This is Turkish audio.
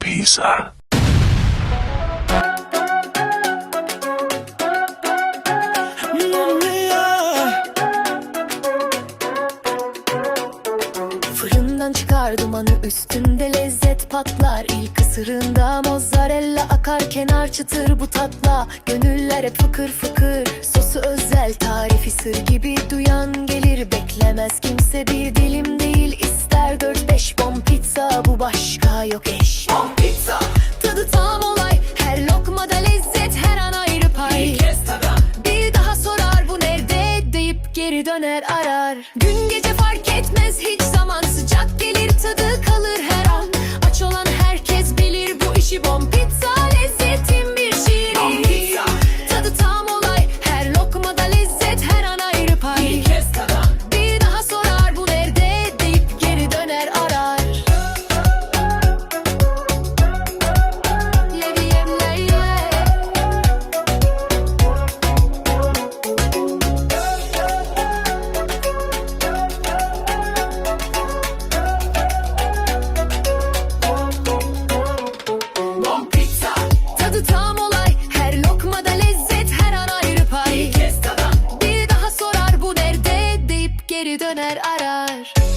pizza. Fırından çıkar dumanı üstünde lezzet patlar. İlk ısırığında mozzarella akar kenar çıtır bu tatla. Gönüller hep fıkır fıkır sosu özel tarifi sır gibi duyan gelir. Beklemez kimse bir dilim değil ister dört beş bom pizza bu başka yok eş. Bom pizza. Tadı tam olay. Her lokmada lezzet her an ayrı pay. Bir kez bir daha sorar bu nerede? deyip geri döner arar. Gün gece fark etmez hiç zaman sıcak döner arar